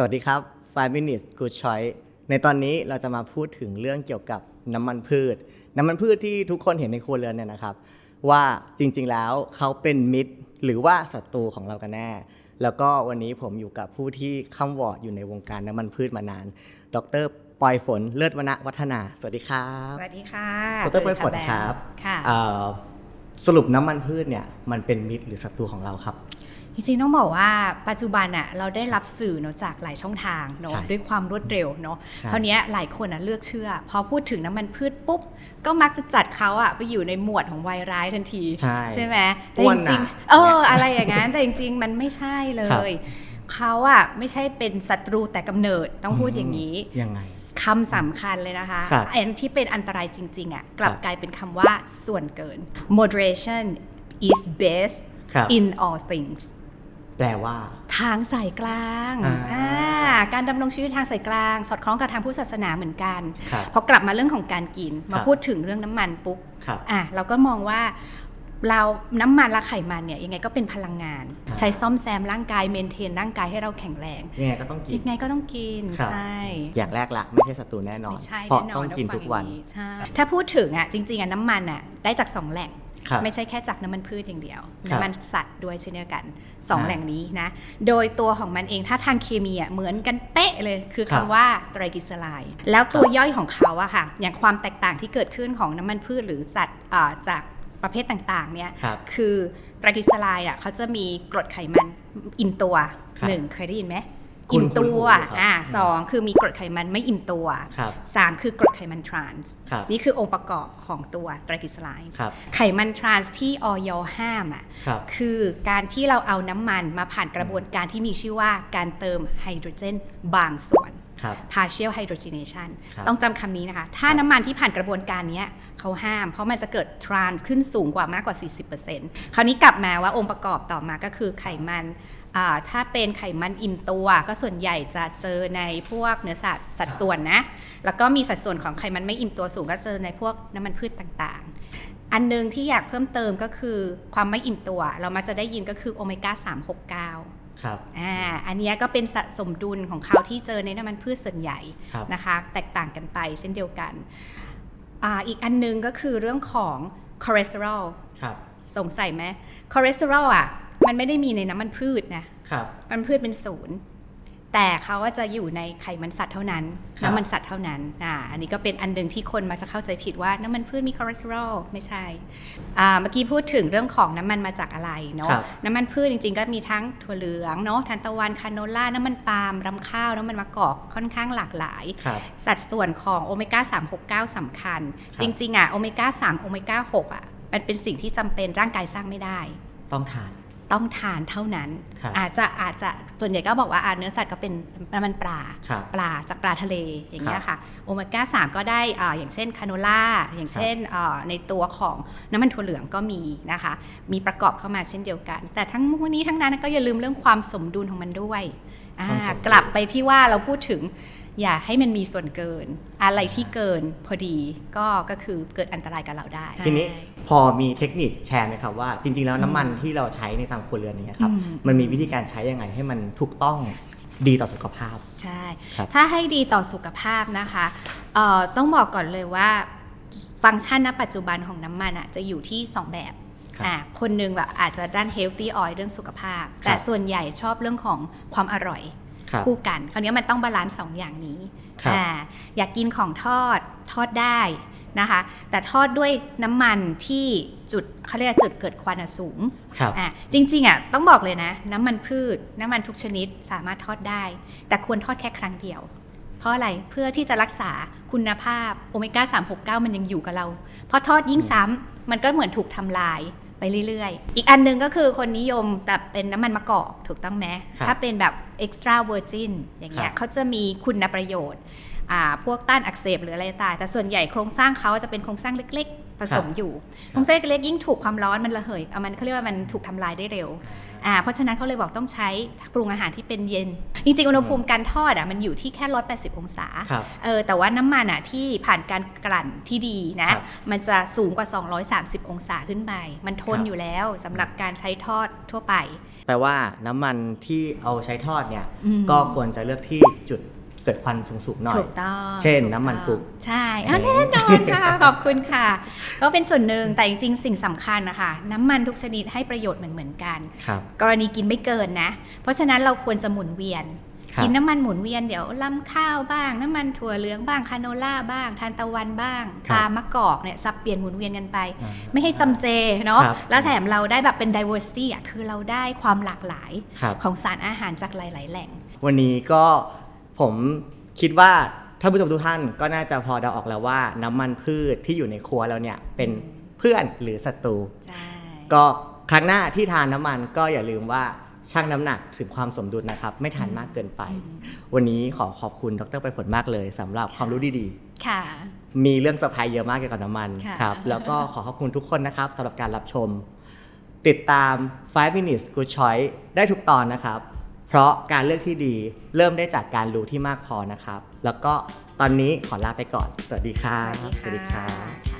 สวัสดีครับ 5 minutes good choice ในตอนนี้เราจะมาพูดถึงเรื่องเกี่ยวกับน้ำมันพืช น้ำมันพืชที่ทุกคนเห็นในครัวเรือนเนี่ยนะครับ ว่าจริงๆแล้วเขาเป็นมิตรหรือว่าศัตรูของเรากันแน่ แล้วก็วันนี้ผมอยู่กับผู้ที่ข้ามวอร์ดอยู่ในวงการน้ำมันพืชมานาน ดรปอยฝนเลิศวณวัฒนา สวัสดีครับสวัสดีค่ะดรปอยฝนครับค่ะเอ่อสรุปน้ำมันพืชเนี่ยมันเป็นมิตรหรือศัตรูของเราครับ จริงๆต้องบอกว่าปัจจุบันอะเราได้รับสื่อเนอะจากหลายช่องทางเนอะใช่ด้วยความรวดเร็วเนอะใช่คราวเนี้ยหลายคนอะเลือกเชื่อ พอพูดถึงน้ำมันพืชปุ๊บ ก็มักจะจัดเขาอะไปอยู่ในหมวดของวัยร้ายทันทีใช่ไหมแต่อ้จวนริงน่ะๆเอออะไรอย่างนั้นแต่จริงๆมันไม่ใช่เลครับยเขาอะไม่ใช่เป็นศัตรูแต่กำเนิดต้องพูดอย่างนี้ยังไงคำสำคัญเลยนะคะครับอันที่เป็นอันตรายจริง ๆอะกลับครับกลายเป็นคำว่าส่วนเกิน moderation is best ครับ in all things แปลว่า ทางสายกลางอ่าอ่าการดำรงชีวิตทางสายกลาง สอดคล้องกับทางพุทธศาสนาเหมือนกันครับพอกลับมาเรื่องของการกินครัมาบพูดถึงเรื่องน้ำมันปุ๊บครับอะเราก็มองว่าเราน้ำมันและไขมันเนี่ยยังไงก็เป็นพลังงานครับใช้ซ่อมแซมร่างกายเมนเทนร่างกายให้เราแข็งแรงยังไงก็ต้องกินยังไงก็ต้องกินครับใช่อย่างแรกละไม่ใช่ศัตรูแน่นอนไม่ใช่เพราะแน่นอนต้องกินฟัทุกวันอย่างใช่ถ้าพูดถึงอะจริงๆอะน้ำมันอะได้จากสองแหล่งครับ ไม่ใช่แค่จากน้ำมันพืชอย่างเดียวครับน้ำมันสัตว์ด้วยเช่นเดียวกันสองอ่าแหล่งนี้นะ โดยตัวของมันเองถ้าทางเคมีอะเหมือนกันเป๊ะเลยคือครัคำบว่าไตรกลีเซอไรด์แล้วตัวย่อยของเขาอะค่ะอย่างความแตกต่างที่เกิดขึ้นของน้ำมันพืชหรือสัตว์อ่าจากประเภทต่างๆ เนี่ยครับคือไตรกลีเซอไรด์อะเขาจะมีกรดไขมันอิ่มตัวครับหนึ่งเคยได้ยินไหมคุณ อิ่มตัวคุณหูครับอ่าสองคือมีกรดไขมันไม่อิ่มตัวครับสามคือกรดไขมันทรานส์ครับนี่คือองค์ประกอบของตัวไตรกลีเซอไรด์ครับไขมันทรานส์ที่ออยห้ามอะครับคือการที่เราเอาน้ำมันมาผ่านกระบวนการที่มีชื่อว่าการเติมไฮโดรเจนบางส่วนครับ partial hydrogenation ครับต้องจำคำนี้นะคะ ถ้าน้ำมันที่ผ่านกระบวนการเนี้ยเขาห้าม เพราะมันจะเกิดทรานส์ขึ้นสูงกว่ามากกว่า 40%คราวนี้กลับมาว่าองค์ประกอบต่อมาก็คือไขมันอ่าถ้าเป็นไขมันอิ่มตัวก็ส่วนใหญ่จะเจอในพวกเนื้อสัตว์สัดส่วนนะ แล้วก็มีสัดส่วนของไขมันไม่อิ่มตัวสูงก็เจอในพวกน้ำมันพืชต่างๆ อันหนึงที่อยากเพิ่มเติมก็คือความไม่อิ่มตัว เรามักจะได้ยินก็คือโอเมก้า369 ครับอ่าอันเนี้ยก็เป็นสะสมดุลของเขาที่เจอในน้ำมันพืชส่วนใหญ่ครับนะคะ แตกต่างกันไปเช่นเดียวกันอ่าอีกอันนึงก็คือเรื่องของคอเลสเตอรอลครับสงสัยไหมคอเลสเตอรอลอะมันไม่ได้มีในน้ำมันพืชนะครับน้ำมันพืชเป็นศูนย์ แต่เขาว่าจะอยู่ในไขมันสัตว์เท่านั้นครับน้ำมันสัตว์เท่านั้นอ่าอันนี้ก็เป็นอันหนึ่งที่คนมาจะเข้าใจผิดว่าน้ำมันพืชมีคอเลสเตอรอลไม่ใช่อ่าเมื่อกี้พูดถึงเรื่องของน้ำมันมาจากอะไรเนาะครับน้ำมันพืชจริงๆ ก็มีทั้งถั่วเหลืองเนาะทานตะวันคาโนล่าน้ำมันปาล์มรำข้าวน้ำมันมะกอกค่อนข้างหลากหลายครับสัดส่วนของโอเมก้า369สำคัญครับจริงๆอะโอเมก้า3โอเมก้า6อะมันเป็นสิ่งที่จำเป็นร่างกายสร้างไม่ได้ ต้องทาน ต้องทานเท่านั้นครับอาจจะอาจจะส่วนใหญ่ก็บอกว่าอ่าเนื้อสัตว์ก็เป็นน้ำมันปลาครับปลาจากปลาทะเลอย่างเงี้ครัยบค่ะโอเมก้า3ก็ได้อ่าอย่างเช่นคาโนล่าอย่างเช่นอ่าในตัวของน้ำมันถั่วเหลืองก็มีนะคะ มีประกอบเข้ามาเช่นเดียวกัน แต่ทั้งนี้ทั้งนั้นก็อย่าลืมเรื่องความสมดุลของมันด้วยอ่าความสมดุลกลับไปที่ว่าเราพูดถึง อย่าให้มันมีส่วนเกิน อะไรที่เกินพอดีก็ก็คือเกิดอันตรายกับเราได้ ทีนี้พอมีเทคนิคแชร์ไหมครับว่า จริง ๆ แล้วน้ำมันที่เราใช้ในตามครัวเรือนเนี้ครับอืมมันมีวิธีการใช้ยังไงให้มันถูกต้องดีต่อสุขภาพ ใช่ครับถ้าให้ดีต่อสุขภาพนะคะเอ่อต้องบอกก่อนเลยว่าฟังก์ชันณปัจจุบันของน้ำมันอะจะอยู่ที่ 2 แบบครับอะคนหนึ่งแบบอาจจะด้าน healthy oil เรื่องสุขภาพ แต่ส่วนใหญ่ชอบเรื่องของความอร่อย ครับคู่กัน คราวนี้มันต้องบาลานซ์สองอย่างนี้ครับอ่าอยากกินของทอดทอดได้นะคะ แต่ทอดด้วยน้ำมันที่จุดเขาเรียกว่าจุดเกิดควันอะสูงครับอะจริงๆอะต้องบอกเลยนะ น้ำมันพืช น้ำมันทุกชนิดสามารถทอดได้ แต่ควรทอดแค่ครั้งเดียว เพราะอะไรเพื่อที่จะรักษาคุณภาพโอเมก้า369 มันยังอยู่กับเรา เพราะทอดยิ่งซ้ำมันก็เหมือนถูกทำลาย ไปเรื่อยๆ อีกอันหนึงก็คือคนนิยมแต่เป็นน้ำมันมะกอกถูกต้องไหมครับถ้าเป็นแบบ extra virgin อย่างเงี้ครัยบเขาจะมีคุณประโยชน์อ่าพวกต้านอักเสบหรืออะไรต่างแต่ส่วนใหญ่โครงสร้างเขาจะเป็นโครงสร้างเล็กๆ ผสมอยู่โครงสร้างเล็กๆยิ่งถูกความร้อนมันระเหยเอามันเขาเรียกว่ามันถูกทำลายได้เร็วอ่าเพราะฉะนั้นเขาเลยบอกต้องใช้ปรุงอาหารที่เป็นเย็น จริงๆ อุณหภูมิการทอดอะมันอยู่ที่แค่180องศาครับเออแต่ว่าน้ำมันอะที่ผ่านการกลั่นที่ดีนะครับมันจะสูงกว่า 230 องศาขึ้นไป มันทนครับอยู่แล้วสำหรับการใช้ทอดทั่วไป แปลว่าน้ำมันที่เอาใช้ทอดเนี่ยอืมก็ควรจะเลือกที่จุด เกิดควันสูงๆหน่อย ถูกต้องเช่นถูกน้ำมันต้องกุ๊กใช่อะแน่นอนค่ะ ขอบคุณค่ะ ก็เป็นส่วนหนึ่งแต่จริงๆ สิ่งสำคัญนะคะน้ำมันทุกชนิดให้ประโยชน์เหมือนๆกันครับกรณีกินไม่เกินนะ เพราะฉะนั้นเราควรจะหมุนเวียนครับกินน้ำมันหมุนเวียนเดี๋ยวลำข้าวบ้าง น้ำมันถั่วเหลืองบ้างคาโนล่าบ้างทานตะวันบ้างครับปลามะกอกเนี่ยสับเปลี่ยนหมุนเวียนกันไปอ่าไม่ให้จำเจเนาะครับแล้วแถมเราได้แบบเป็น diversity อะคือเราได้ความหลากหลายครับของสารอาหารจากหลาย ๆ แหล่ง วันนี้ก็ ผมคิดว่าท่านผู้ชมทุกท่านก็น่าจะพอเดาออกแล้วว่า น้ำมันพืชที่อยู่ในครัวเราเนี่ยเป็นเพื่อนหรือศัตรูใช่ก็ครั้งหน้าที่ทานน้ำมันก็อย่าลืมว่าชั่งน้ำหนักถึงความสมดุลนะครับ ไม่ทานมากเกินไป วันนี้ขอขอบคุณดรไปฝนมากเลยสำหรับความรู้ดีค่ะๆมีเรื่องเซอร์ไพรส์เยอะมากเกี่ยวกับน้ำมันค่ะครับแล้วก็ขอขอบคุณทุกคนนะครับสำหรับการรับชม ติดตาม 5 minutes good choice ได้ทุกตอนนะครับ เพราะการเลือกที่ดีเริ่มได้จากการรู้ที่มากพอนะครับ แล้วก็ตอนนี้ขอลาไปก่อน สวัสดีครับ สวัสดีค่ะ